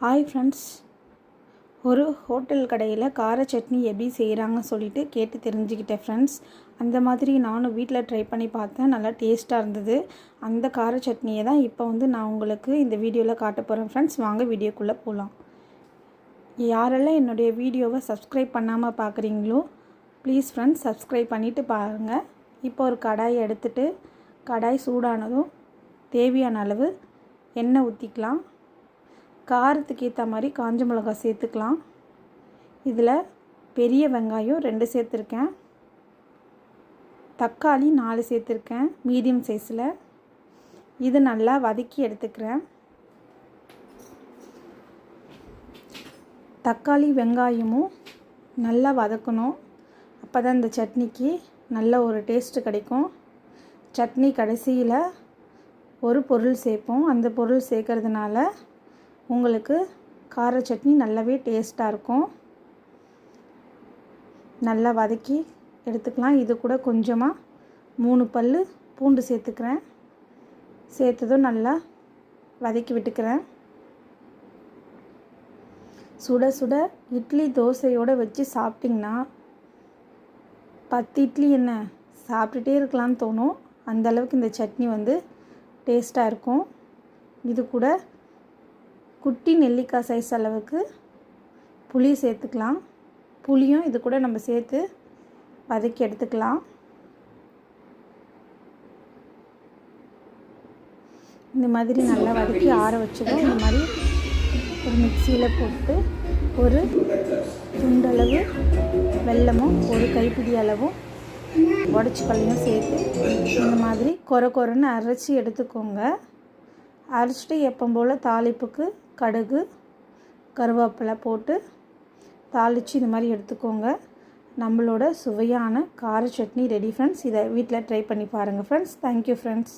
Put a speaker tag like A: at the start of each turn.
A: Hi friends ஒரு hotel கடையில் கார சட்னி எப்படி செய்கிறாங்கன்னு சொல்லிட்டு கேட்டு தெரிஞ்சுக்கிட்டேன் ஃப்ரெண்ட்ஸ் அந்த மாதிரி நானும் வீட்டில் ட்ரை பண்ணி பார்த்தேன். நல்லா டேஸ்ட்டாக இருந்தது. அந்த கார சட்னியை தான் இப்போ வந்து நான் உங்களுக்கு இந்த வீடியோவில் காட்ட போகிறேன் ஃப்ரெண்ட்ஸ் வாங்க வீடியோக்குள்ளே போகலாம் யாரெல்லாம் என்னுடைய வீடியோவை சப்ஸ்கிரைப் பண்ணாமல் பார்க்குறீங்களோ ப்ளீஸ் ஃப்ரெண்ட்ஸ் சப்ஸ்கிரைப் பண்ணிவிட்டு பாருங்கள் இப்போ ஒரு கடாய் எடுத்துகிட்டு கடாய் சூடானதும் தேவையான அளவு எண்ணெய் ஊற்றிக்கலாம் காரத்துக்கு ஏற்ற மாதிரி காஞ்ச மிளகாய் சேர்த்துக்கலாம். இதில் பெரிய வெங்காயம் ரெண்டு சேர்த்துருக்கேன். தக்காளி நாலு சேர்த்துருக்கேன் மீடியம் சைஸில். இது நல்லா வதக்கி எடுத்துக்கிறேன். தக்காளி வெங்காயமும் நல்லா வதக்கணும். அப்போ தான் இந்த சட்னிக்கு நல்ல ஒரு டேஸ்ட்டு கிடைக்கும். சட்னி கடைசியில் ஒரு பொருள் சேர்ப்போம். அந்த பொருள் சேர்க்கறதுனால உங்களுக்கு கார சட்னி நல்லாவே டேஸ்ட்டாக இருக்கும். நல்லா வதக்கி எடுத்துக்கலாம். இது கூட கொஞ்சமாக மூணு பல் பூண்டு சேர்த்துக்கிறேன். சேர்த்ததும் நல்லா வதக்கி விட்டுக்கிறேன். சுட சுட இட்லி தோசையோடு வச்சு சாப்பிட்டிங்கன்னா பத்து இட்லி என்ன சாப்பிட்டுட்டே இருக்கலாம்னு தோணும். அந்தளவுக்கு இந்த சட்னி வந்து டேஸ்ட்டாக இருக்கும். இது கூட குட்டி நெல்லிக்காய் சைஸ் அளவுக்கு புளி சேர்த்துக்கலாம். புளியும் இது கூட நம்ம சேர்த்து வதக்கி எடுத்துக்கலாம். இந்த மாதிரி நல்லா வதக்கி ஆற வச்சுக்கோ இந்த மாதிரி ஒரு மிக்சியில் போட்டு ஒரு துண்டளவு வெல்லமும் ஒரு கைப்பிடி அளவும் உடச்சி கல்லையும் சேர்த்து இந்த மாதிரி கொர கொரன்னு அரைச்சி எடுத்துக்கோங்க. அரைச்சிட்டு எப்போ போல் தாளிப்புக்கு கடுகு கருவேப்பிலை போட்டு தாளித்து இந்த மாதிரி எடுத்துக்கோங்க. நம்மளோட சுவையான கார சட்னி ரெடி ஃப்ரெண்ட்ஸ் இதை வீட்டில் ட்ரை பண்ணி பாருங்கள் ஃப்ரெண்ட்ஸ் தேங்க்யூ ஃப்ரெண்ட்ஸ்